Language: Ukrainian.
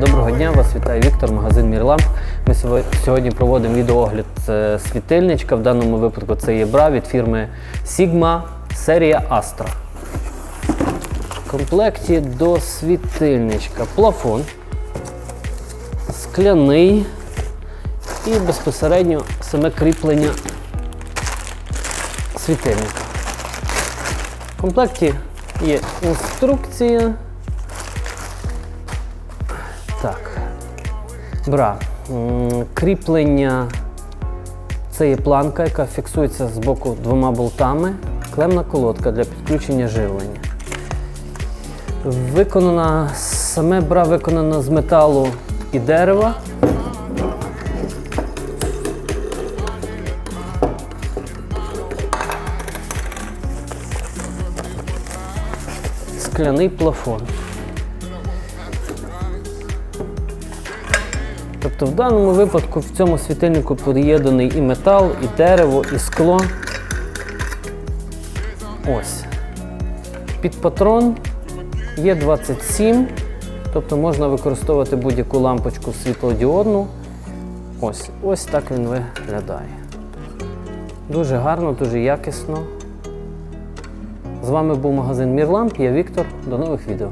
Доброго дня, вас вітає Віктор, магазин Мірламп. Ми сьогодні- сьогодні проводимо відеоогляд е, світильничка. В даному випадку це є бра від фірми Sigma серія Astra. В комплекті до світильничка плафон, скляний і безпосередньо саме кріплення світильника. В комплекті є інструкція. Так. Бра. Кріплення. Це є планка, яка фіксується з боку двома болтами. Клемна колодка для підключення живлення. Виконана, саме бра виконана з металу і дерева. Скляний плафон. Тобто в даному випадку в цьому світильнику поєднаний і метал, і дерево, і скло. Ось. Під патрон є 27, тобто можна використовувати будь-яку лампочку світлодіодну. Ось, ось так він виглядає. Дуже гарно, дуже якісно. З вами був магазин Мірламп, я Віктор. До нових відео.